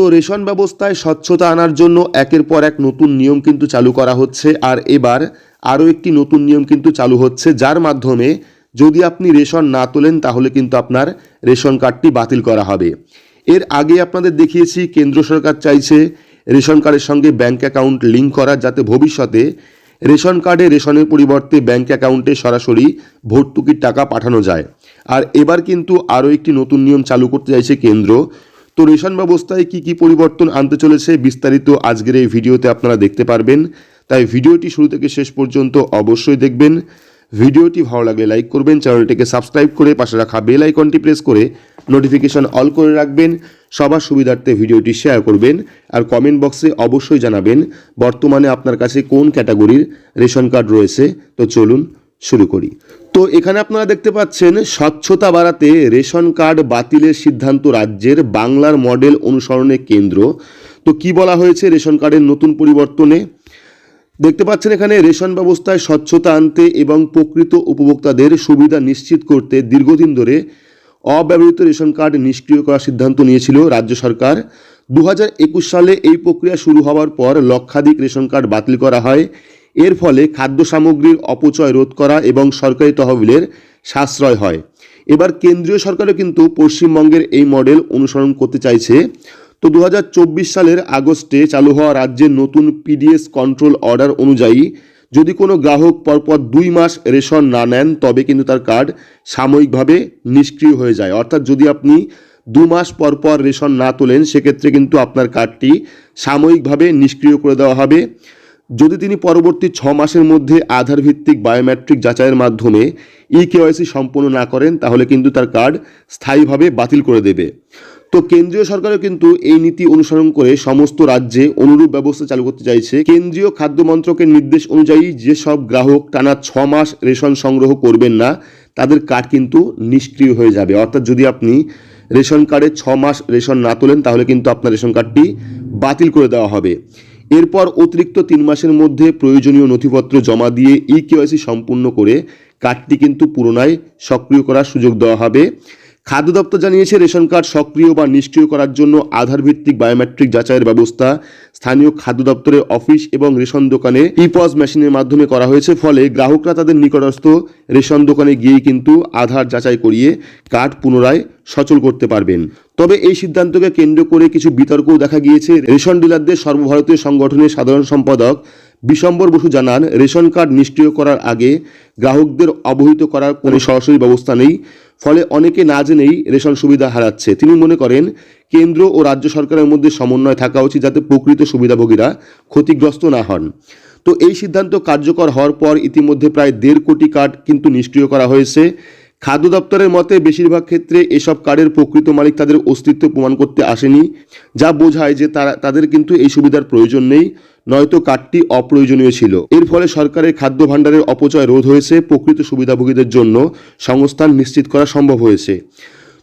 তো রেশন ব্যবস্থায় স্বচ্ছতা আনার জন্য একের পর এক নতুন নিয়ম কিন্তু চালু করা হচ্ছে। আর এবার আরও একটি নতুন নিয়ম কিন্তু চালু হচ্ছে, যার মাধ্যমে যদি আপনি রেশন না তোলেন, তাহলে কিন্তু আপনার রেশন কার্ডটি বাতিল করা হবে। এর আগে আপনাদের দেখিয়েছি, কেন্দ্র সরকার চাইছে রেশন কার্ডের সঙ্গে ব্যাঙ্ক অ্যাকাউন্ট লিঙ্ক করা যাতে ভবিষ্যতে রেশন কার্ডে রেশনের পরিবর্তে ব্যাঙ্ক অ্যাকাউন্টে সরাসরি ভর্তুকির টাকা পাঠানো যায়। আর এবার কিন্তু আরও একটি নতুন নিয়ম চালু করতে চাইছে কেন্দ্র। তো রেশন ব্যবস্থায় কি কি পরিবর্তন আনতে চলেছে বিস্তারিত আজকের এই ভিডিওতে আপনারা দেখতে পারবেন। তাই ভিডিওটি শুরু থেকে শেষ পর্যন্ত অবশ্যই দেখবেন। ভিডিওটি ভালো লাগলে লাইক করবেন, চ্যানেলটিকে সাবস্ক্রাইব করে পাশে রাখা বেল আইকনটি প্রেস করে নোটিফিকেশন অল করে রাখবেন। সবার সুবিধার্থে ভিডিওটি শেয়ার করবেন আর কমেন্ট বক্সে অবশ্যই জানাবেন বর্তমানে আপনার কাছে কোন ক্যাটাগরির রেশন কার্ড রয়েছে। তো চলুন শুরু করি। তো এখানে আপনারা দেখতে পাচ্ছেন, স্বচ্ছতা বাড়াতে রেশন কার্ড বাতিলের সিদ্ধান্ত রাজ্যের বাংলার মডেল অনুসরণের কেন্দ্র। তো কি বলা হয়েছে রেশন কার্ডের নতুন পরিবর্তনে? দেখতে পাচ্ছেন এখানে রেশন ব্যবস্থায় স্বচ্ছতা আনতে এবং প্রকৃত উপভোক্তাদের সুবিধা নিশ্চিত করতে দীর্ঘদিন ধরে অব্যবহৃত রেশন কার্ড নিষ্ক্রিয় করার সিদ্ধান্ত নিয়েছিল রাজ্য সরকার। দু হাজার একুশ সালে এই প্রক্রিয়া শুরু হওয়ার পর লক্ষাধিক রেশন কার্ড বাতিল করা হয়। এর ফলে খাদ্য সামগ্রীর অপচয় রোধ করা এবং সরকারি তহবিলের সাশ্রয় হয়। এবার কেন্দ্রীয় সরকারও কিন্তু পশ্চিমবঙ্গের এই মডেল অনুসরণ করতে চাইছে। তো দু হাজার চব্বিশ সালের আগস্টে চালু হওয়া রাজ্যের নতুন পিডিএস কন্ট্রোল অর্ডার অনুযায়ী যদি কোনো গ্রাহক পরপর দুই মাস রেশন না নেন, তবে কিন্তু তার কার্ড সাময়িকভাবে নিষ্ক্রিয় হয়ে যায়। অর্থাৎ যদি আপনি দু মাস পর পর রেশন না তোলেন, সেক্ষেত্রে কিন্তু আপনার কার্ডটি সাময়িকভাবে নিষ্ক্রিয় করে দেওয়া হবে। যদি তিনি পরবর্তী ছ মাসের মধ্যে আধার ভিত্তিক বায়োমেট্রিক যাচাইয়ের মাধ্যমে ই কেওয়াইসি সম্পন্ন না করেন, তাহলে কিন্তু তার কার্ড স্থায়ীভাবে বাতিল করে দেবে। তো কেন্দ্রীয় সরকারও কিন্তু এই নীতি অনুসরণ করে সমস্ত রাজ্যে অনুরূপ ব্যবস্থা চালু করতে চাইছে। কেন্দ্রীয় খাদ্য মন্ত্রকের নির্দেশ অনুযায়ী যেসব গ্রাহক টানা ছ মাস রেশন সংগ্রহ করবেন না, তাদের কার্ড কিন্তু নিষ্ক্রিয় হয়ে যাবে। অর্থাৎ যদি আপনি রেশন কার্ডে ছ মাস রেশন না তোলেন, তাহলে কিন্তু আপনার রেশন কার্ডটি বাতিল করে দেওয়া হবে। এরপর অতিরিক্ত তিন মাসের মধ্যে প্রয়োজনীয় নথিপত্র জমা দিয়ে ই কেওয়াইসি সম্পূর্ণ করে কার্ডটি কিন্তু পুনরায় সক্রিয় করার সুযোগ দেওয়া হবে। খাদ্য দপ্তর জানিয়েছে, রেশন কার্ড সক্রিয় বা নিষ্ক্রিয় করার জন্য আধার ভিত্তিক বায়োমেট্রিক যাচাইয়ের ব্যবস্থা স্থানীয় খাদ্য দপ্তরের অফিস এবং রেশন দোকানে ই পজ মেশিনের মাধ্যমে করা হয়েছে, ফলে গ্রাহকরা তাদের নিকটস্থ রেশন দোকানে গিয়েই কিন্তু আধার যাচাই করিয়ে কার্ড পুনরায় সচল করতে পারবেন। তবে এই সিদ্ধান্তকে কেন্দ্র করে কিছু বিতর্কও দেখা গিয়েছে। রেশন ডিলারদের সর্বভারতীয় সংগঠনের সাধারণ সম্পাদক বিশম্বর বসু জানান, রেশন কার্ড নিষ্ক্রিয় করার আগে গ্রাহকদের অবহিত করার কোনো সরাসরি ব্যবস্থা নেই। ফলে অনেকে না জেনেই রেশন সুবিধা হারাচ্ছে। তিনি মনে করেন, কেন্দ্র ও রাজ্য সরকারের মধ্যে সমন্বয় থাকা উচিত যাতে প্রকৃত সুবিধাভোগীরা ক্ষতিগ্রস্ত না হন। তো এই সিদ্ধান্ত কার্যকর হওয়ার পর ইতিমধ্যে প্রায় দেড় কোটি কার্ড কিন্তু নিষ্ক্রিয় করা হয়েছে। খাদ্য দপ্তরের মতে, বেশিরভাগ ক্ষেত্রে এসব কার্ডের প্রকৃত মালিক তাদের অস্তিত্ব প্রমাণ করতে আসেনি, যা বোঝায় যে তারা, তাদের কিন্তু এই সুবিধার প্রয়োজন নেই, নয়তো কার্ডটি অপ্রয়োজনীয় ছিল। এর ফলে সরকারের খাদ্য ভাণ্ডারের অপচয় রোধ হয়েছে প্রকৃত সুবিধাভোগীদের জন্য, সংস্থান নিশ্চিত করা সম্ভব হয়েছে।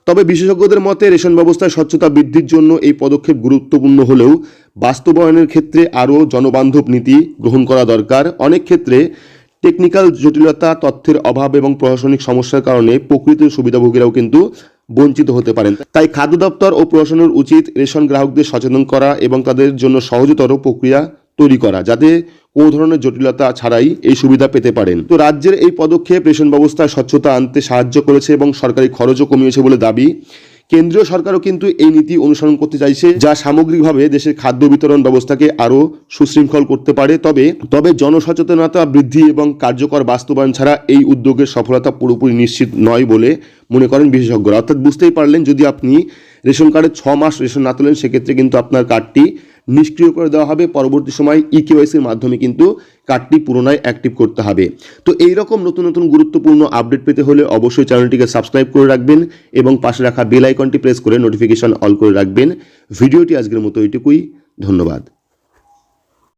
তবে বিশেষজ্ঞদের মতে, রেশন ব্যবস্থায় স্বচ্ছতা বৃদ্ধির জন্য এই পদক্ষেপ গুরুত্বপূর্ণ হলেও বাস্তবায়নের ক্ষেত্রে আরও জনবান্ধব নীতি গ্রহণ করা দরকার। অনেক ক্ষেত্রে টেকনিক্যাল জটিলতা, তথ্যের অভাব এবং প্রশাসনিক সমস্যার কারণে প্রকৃত সুবিধাভোগীরাও কিন্তু বঞ্চিত হতে পারেন। তাই খাদ্য দপ্তর ও প্রশাসনের উচিত রেশন গ্রাহকদের সচেতন করা এবং তাদের জন্য সহজতর প্রক্রিয়া তৈরি করা, যাতে কোনো ধরনের জটিলতা ছাড়াই এই সুবিধা পেতে পারেন। তো রাজ্যের এই পদক্ষেপ রেশন ব্যবস্থায় স্বচ্ছতা আনতে সাহায্য করেছে এবং সরকারি খরচও কমিয়েছে বলে দাবি কেন্দ্রীয় সরকারও কিন্তু এই নীতি অনুসরণ করতে চাইছে, যা সামগ্রিকভাবে দেশের খাদ্য বিতরণ ব্যবস্থাকে আরও সুশৃঙ্খল করতে পারে। তবে তবে জনসচেতনতা বৃদ্ধি এবং কার্যকর বাস্তবায়ন ছাড়া এই উদ্যোগের সফলতা পুরোপুরি নিশ্চিত নয় বলে মনে করেন বিশেষজ্ঞরা। অর্থাৎ বুঝতেই পারলেন, যদি আপনি রেশন কার্ডে ছ মাস রেশন না তোলেন, সেক্ষেত্রে কিন্তু আপনার কার্ডটি নিষ্ক্রিয় করে দেওয়া হবে। পরবর্তী সময় ই কেওয়াইসির মাধ্যমে কিন্তু কার্ডটি পুনরায় অ্যাক্টিভ করতে হবে। তো এই রকম নতুন নতুন গুরুত্বপূর্ণ আপডেট পেতে হলে অবশ্যই চ্যানেলটিকে সাবস্ক্রাইব করে রাখবেন এবং পাশে রাখা বেল আইকনটি প্রেস করে নোটিফিকেশন অল করে রাখবেন। ভিডিওটি আজকের মতো এইটুকুই। ধন্যবাদ।